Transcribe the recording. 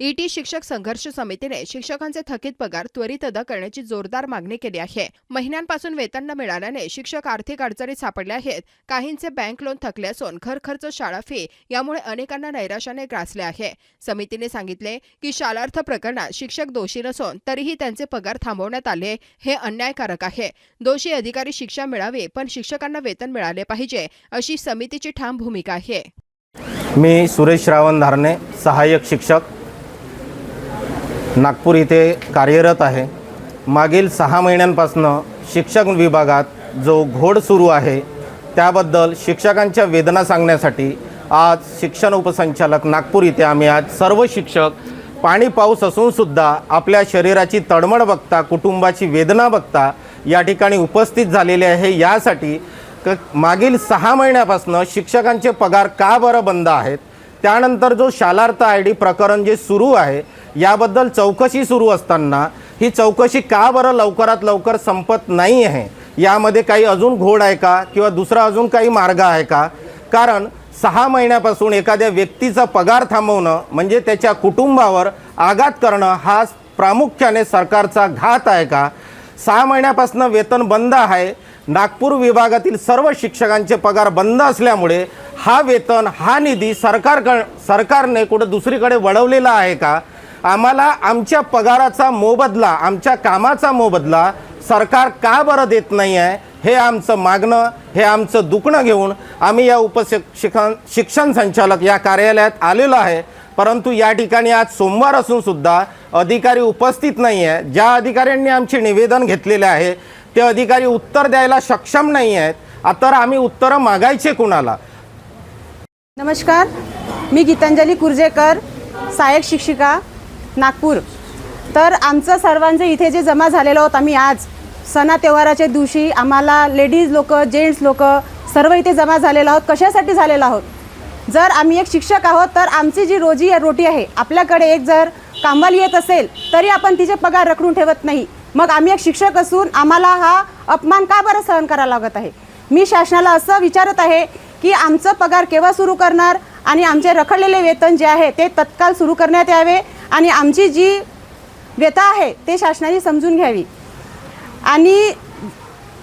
ET शिक्षक संघर्ष समितीने शिक्षकांचे थकीत पगार त्वरित अदा करण्याची जोरदार मागणी केली आहे. महिन्यांपासून वेतन न मिळाल्याने शिक्षक आर्थिक अडचणीत सापडले आहेत. काहींचे बँक लोन थकले असून घर खर्च शाळा फी यामुळे अनेकांना नैराश्याने ग्रासले आहे. समितीने सांगितले की शालार्थ प्रकरणात शिक्षक दोषी नसून तरीही त्यांचे पगार थांबवण्यात आले हे अन्यायकारक आहे. दोषी अधिकारी शिक्षा मिळावी पण शिक्षकांना वेतन मिळाले पाहिजे अशी समितीची ठाम भूमिका आहे. मी सुरेश श्रावण धारणे सहाय्यक शिक्षक. नागपूर इथे कार्यरत आहे. मागील सहा महिन्यांपासून शिक्षक विभागात जो घोड सुरू आहे त्याबद्दल शिक्षकांच्या वेदना सांगण्यासाठी आज शिक्षण उपसंचालक नागपूर इथे आम्ही आज सर्व शिक्षक पाणी पाऊस असूनसुद्धा आपल्या शरीराची तडमड बघता कुटुंबाची वेदना बघता या ठिकाणी उपस्थित झालेले आहे. यासाठी क मागील सहा महिन्यापासून शिक्षकांचे पगार का बरं बंद आहेत? त्यानंतर जो शालार्थ आय डी प्रकरण जे सुरू आहे याबद्दल चौकशी सुरू असताना ही चौकशी का बरं लवकरात लवकर संपत नाही आहे? यामध्ये काही अजून घोड आहे का? किंवा दुसरा अजून काही मार्ग आहे का? कारण सहा महिन्यापासून एखाद्या व्यक्तीचा पगार थांबवणं म्हणजे त्याच्या कुटुंबावर आघात करणं हा प्रामुख्याने सरकारचा घात आहे का? सहा महिन्यापासून वेतन बंद आहे. नागपूर विभागातील सर्व शिक्षकांचे पगार बंद असल्यामुळे हा वेतन हा निधी सरकार सरकारने कुठं दुसरीकडे वळवलेला आहे का? आम्हाला आमच्या पगाराचा मोबदला आमच्या कामाचा मोबदला सरकार का बरं देत नाही आहे हे आमचं मागणं हे आमचं दुखणं घेऊन आम्ही या उपशिक्षकां शिक्षण संचालक या कार्यालयात आलेलो आहे. परंतु या ठिकाणी आज सोमवार असून सुद्धा अधिकारी उपस्थित नाही आहे ज्या अधिकाऱ्यांनी आमचे निवेदन घेतलेले आहे ते अधिकारी उत्तर द्यायला सक्षम नाही आहेत तर आम्ही उत्तरं मागायचे कुणाला? नमस्कार. मी गीतांजली कुर्जेकर सहाय्यक शिक्षिका. नागपूर. तर आमचं सर्वांचं इथे जे जमा झालेलो आहोत आम्ही आज सणा त्योहाराच्या दिवशी आम्हाला लेडीज लोक जेंट्स लोक सर्व इथे जमा झालेलो आहोत. कशासाठी झालेलो आहोत? जर आम्ही एक शिक्षक आहोत तर आमची जी रोजी रोटी आहे आपल्याकडे एक जर कामाला येत असेल तरी आपण तिचे पगार रखडून ठेवत नाही. मग आम्ही एक शिक्षक असून आम्हाला हा अपमान का बरं सहन करायला लागत आहे? मी शासनाला असं विचारत आहे की आमचं पगार केव्हा सुरू करणार आणि आमचे रखडलेले वेतन जे आहे ते तत्काळ सुरू करण्यात यावे आणि आमची जी व्यथा आहे ते शासनाने समजून घ्यावी. आणि